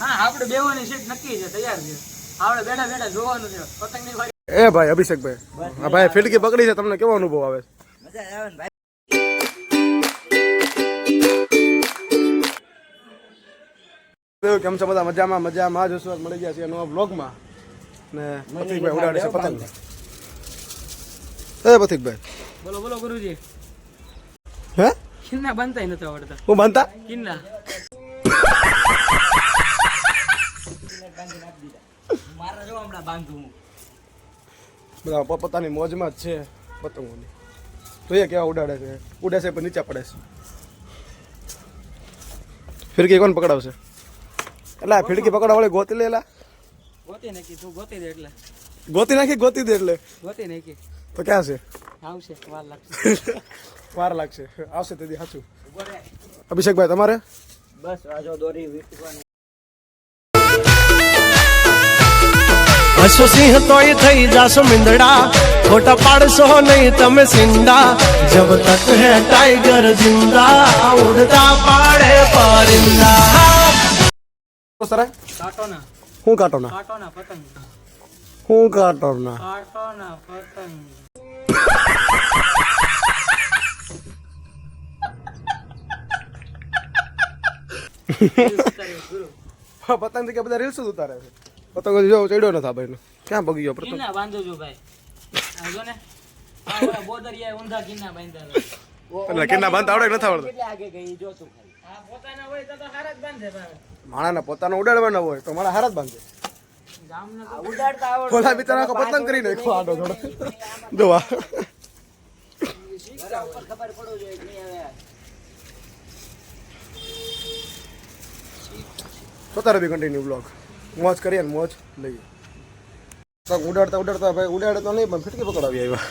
હા આપણે બેવાની સીટ નક્કી છે તૈયાર છે. આપણે બેઠા બેઠા જોવાનું છે. પતંગની વારી એ ભાઈ અભિષેકભાઈ. ભાઈ ફિટકી પકડી છે તમને કેવો અનુભવ આવે મજા આવે ભાઈ. કેમ છો બધા? મજામાં મજામાં. જ હશો મળી ગયા છે નવા બ્લોગમાં ને પથિકભાઈ ઉડાડે છે પતંગ. હે પથિકભાઈ બોલો બોલો ગુરુજી. હે? કિન્ના બનતા નથી આવડતા. હું બનતા? કિન્ના મારા જો હમણાં બાંધું હું. બધા પોતાની મોજમાં જ છે પતંગોની. જોઈએ કેવા ઉડાડે છે? ઉડે છે પણ નીચે પડે છે. ફિરકી કોણ પકડાવશે? એટલે ફિરકી પકડવા વાળી ગોતી લેલા ગોતી નાખી તું ગોતી દે એટલે. ગોતી નાખી ગોતી દે એટલે. ગોતી નાખી. તો ક્યાં છે? આવશે વાર લાગશે. વાર લાગશે. આવશે તેથી સાચું અભિષેકભાઈ તમારે? બસ આ જો દોરી વીટવાની હસો સિંહ તોય થઈ જાશો મિંદડા. ખોટા પાડશો નહીં તમે સિંદા જબ તક હે ટાઈગર જિંદા. ઉડતા પાડે પરિંદા. સર કાંટોના. હું કાટો ના કાંટોના પતંગ. હું કાંટો ના કાંટોના પતંગ. પતંગ કે બધા રીલ્સ ઉતારે છે. પતંગ જો ચડ્યો નથી ભાઈ ક્યાં પગી ગયો પ્રથમ બાંધો જો ભાઈ. આ જો ને બોદરિયા ઊંધા કિન્ના બાંધ્યા એટલે કિન્ના બાંધતા આવડે નથી આવડતું? એટલે આગે ગઈ જો તું ખાલી. પોતાના હોય તો તો હારા જ બાંધે ભાઈ. માણાને પોતાનો ઉડાડવાના હોય તો મારા હારા જ બાંધે. ઉડાડતા આવડે. ઓલા બિચારા પતંગ કરી નાખો આડો થોડો. જો આ ખબર પડવું જોઈએ કે નહીં હવે. જોતા રહેવી કન્ટિન્યુ બ્લોગ મોજ કરીએ ને મોજ લઈએ. ઉડાડતા ઉડાડતા ભાઈ ઉડાડે તો નહીં પણ ફિટકી પકડાવી આવ્યા.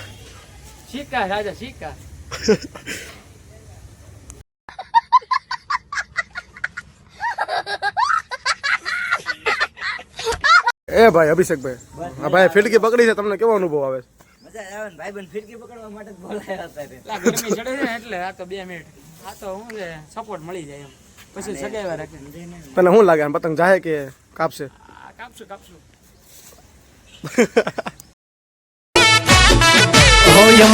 શીખા રાજા શીખા. એ ભાઈ અભિષેકભાઈ હા ભાઈ ફિટકી પકડી છે તમને કેવો અનુભવ આવે છે? મજા આવે ને ભાઈ બંધ ફિરકી પકડવા માટે બોલાયા હતા. એટલે આ ગરમી ચડે છે એટલે આ તો બે મિનિટ. આ તો હું છે સપોર્ટ મળી જાય એમ. પછી સગાવ્યા રાખે. તને શું લાગે આમ પતંગ જાહે કે કાપશે. આ કાપશું કાપશું હોય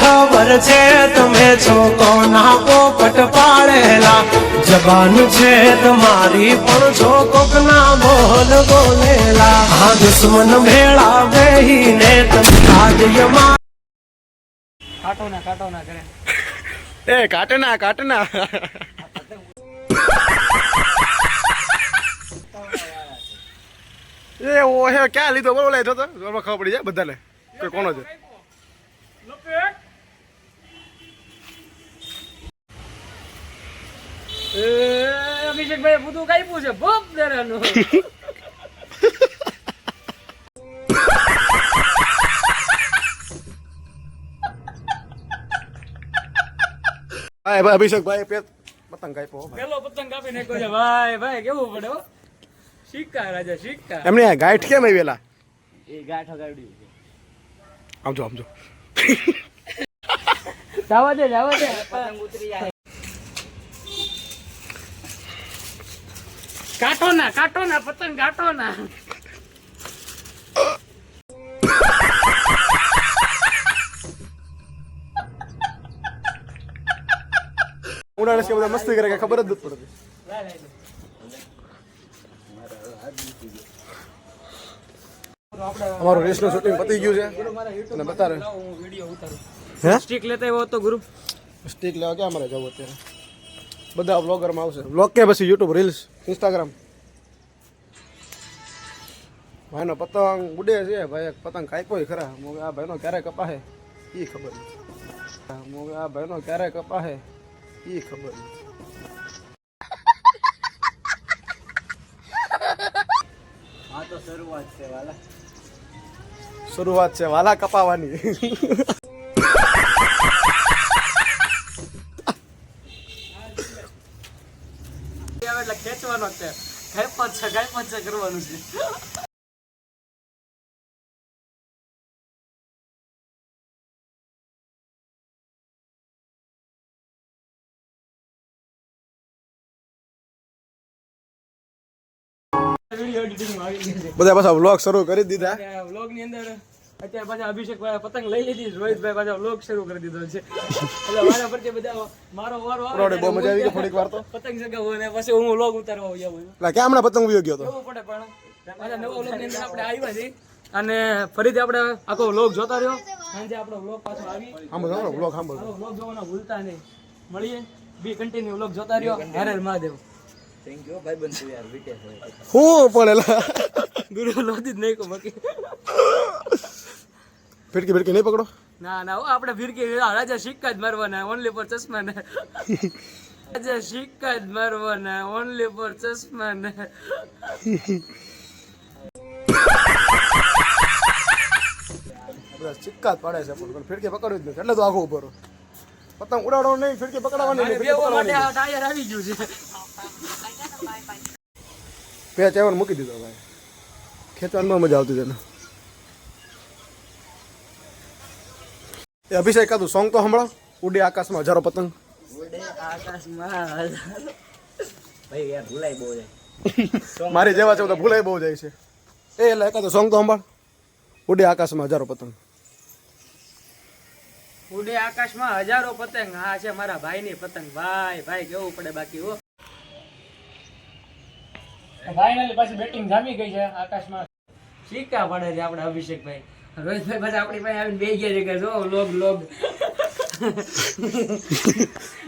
ખબર છે તમે છો કોના પોપટ પાડેલા. જબાન છે તમારી પણ છો કોકના બોલ બોલેલા. આ દુશ્મન ભેળા બેહીને તમે રાજ્યમાં કાટો ના કાટો ના કરે એ કાટના કાટના. એ ઓહે ક્યાં લીધો? બોલો લે જો તો ખબર પડી જાય બધાને. કે કોનો છે અભિષેકભાઈ બધું કાપ્યું છે. ભોપ દરાનું. ભાઈ અભિષેક ભાઈ પતંગ કાપ્યો પેલો પતંગ કાપી નાખ્યો છે. ભાઈ ભાઈ કેવું પડે હો રાજા સિક્કા એમને આ ગાંઠ કેમ આવેલા વેલા એ ગાંઠ ગાડ્યું છે. આમજો આમજો જવા દે જવા દે. પતંગ ઉતરી જાય કાંટો ના કાટો ના પતંગ કાટો ના ઉડાડે છે બધા મસ્તી કરે કે ખબર જ નથી પડતી. અમારું રેસનું શૂટિંગ પતી ગયું છે. અને બતાવે. હું? વીડિયો ઉતારું હે? સ્ટીક લેતા આવ્યો તો ગુરુ સ્ટીક લેવા ક્યાં અમારે જવું અત્યારે? બધા વ્લોગરમાં આવશે. વ્લોગ કે પછી યુટ્યુબ રીલ્સ ઇન્સ્ટાગ્રામ ભાઈનો પતંગ ઉડે છે. ભાઈ એક પતંગ કાપ્યો ખરા. મોગે આ ભાઈનો ક્યારે કપાહે? એ ખબર નથી. મોગે આ ભાઈનો ક્યારે કપાહે? એ ખબર નથી. તો શરૂઆત છે વાલા. શરૂઆત છે વાલા કપાવાની. એટલે ખેંચવાનો છે. ગાય પણ છે ગાય પણ છે કરવાનું છે. બધા પાછા વ્લોગ શરૂ કરી દીધા. અને વ્લોગની અંદર અત્યારે પાછા અભિષેક પતંગ લઈ લીધી. રોહિતભાઈ પાછા વ્લોગ શરૂ કરી દીધો છે. એટલે મારા પર બધા મારો વારો આવે રોડે બહુ મજા આવી ગઈ થોડીક વાર તો. પતંગ ચગાવું ને પછી હું વ્લોગ ઉતારવા જાઉં એટલે કે હમણાં પતંગ ઉયો ગયો તો પડે પણ. પાછા નવા વ્લોગની અંદર આપણે આવ્યા છીએ. અને ફરીથી આપણે આખો વ્લોગ જોતા રહ્યો. સાંજે આપણો વ્લોગ પાછો આવી. સાંભળો વ્લોગ સાંભળો. વ્લોગ જોવાના ભૂલતા નહીં. મળીએ. બી કન્ટિન્યુ વ્લોગ જોતા રહ્યો. હરે મહાદેવ. થેન્ક યુ ભાઈ બંધ યાર વિટેશ હું પણ ગુરુ લોધી જ નહીં કો બાકી. ફિરકી ફિરકી નહીં પકડો. ના ના આપણે ફિરકી રાજા સિક્કા જ મારવાના ઓનલી ફોર ચશ્મા ને રાજા સિક્કા જ મારવાના ઓનલી ફોર ચશ્મા ને સિક્કા જ પાડે છે પણ ફિરકી પકડવી જ નથી એટલે તો આખો ઊભો પતંગ ઉડાડો નહીં ફિરકી આ ટાયર આવી ગયું છે. પેચ આવ્યો મૂકી દીધો ભાઈ. ખેંચવામાં મજા આવતી તેને એ અભિષેક કાતું સોંગ તો હમણાં ઉડે આકાશમાં હજારો પતંગ. ઉડે આકાશમાં ભાઈ યાર ભૂલાય બહુ જાય. મારી જેવા છે તો ભૂલાઈ બહુ જાય છે. એ એટલે એકાદું સોંગ તો સંભાળ. ઉડે આકાશમાં હજારો પતંગ. ઉડે આકાશમાં હજારો પતંગ. હા છે મારા ભાઈની પતંગ. ભાઈ ભાઈ કેવું પડે બાકી હો? ફાઇનલી પાછી બેટિંગ જામી ગઈ છે આકાશમાં. સિક્કા પડે છે આપણે અભિષેકભાઈ? રોહિતભાઈ પાછા આપણી પાસે આવીને બે ગયા છે કે જો લોગ લોગ.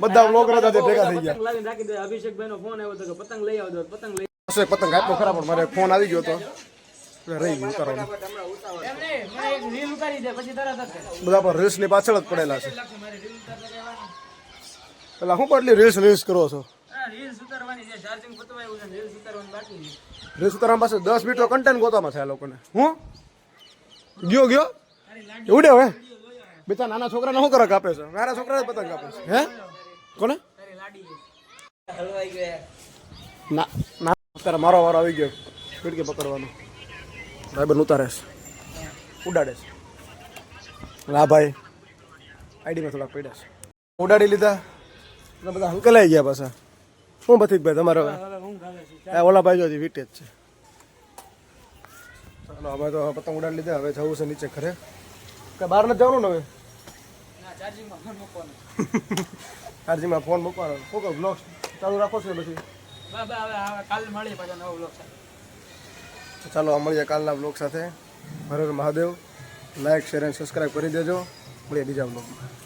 બધા લોગ રાજા તે ભેગા થઈ ગયા. લાવીને રાખી દે અભિષેકભાઈ નો ફોન આવ્યો તો કે પતંગ લઈ આવજો પતંગ લઈ આવશે પતંગ આપ્યો ખરા પણ મારે ફોન આવી ગયો તો. રહી ગયું ઉતારવાનું. એમ એક રીલ ઉતારી દે પછી તરત જ બધા પણ રીલ્સની પાછળ જ પડેલા છે. પેલા હું પડલી રીલ્સ રીલ્સ કરો છો? રીલ્સ ઉતારવાની છે. ચાર્જિંગ પતવાયું છે પાસે દસ મિનિટનો કન્ટેન્ટ ગોતામાં છે આ લોકોને. હું? ગયો ગયો? ઉડે હવે. બેટા, નાના છોકરાને શું કરે કાપે છે? મારા છોકરા પતંગ કાપે છે. હે? કોને? ના ના, અત્યારે મારો વારો આવી ગયો. ફીડકી પકડવાનો. સાહેબ ઉતારે છે. ઉડાડે છે. હા ભાઈ આઈડીમાં થોડાક પડ્યા છે. ઉડાડી લીધા. બધા હંકલાઈ ગયા પાછા. શું ભાઈ તમારે ઓલા ભાઈ જો હજી વીટે જ છે. ચાલો હવે તો પતંગ ઉડાડી લીધા હવે જવું છે નીચે ઘરે. કે બહાર નથી જવાનું ને હવે? ચાર્જિંગમાં ફોન મૂકવાનો. શું કહું બ્લોગ ચાલુ રાખો છો પછી? ચાલો મળીએ કાલના બ્લોગ સાથે. હર મહાદેવ. લાઈક શેર અને સબસ્ક્રાઈબ કરી દેજો. મળીએ બીજા બ્લોગમાં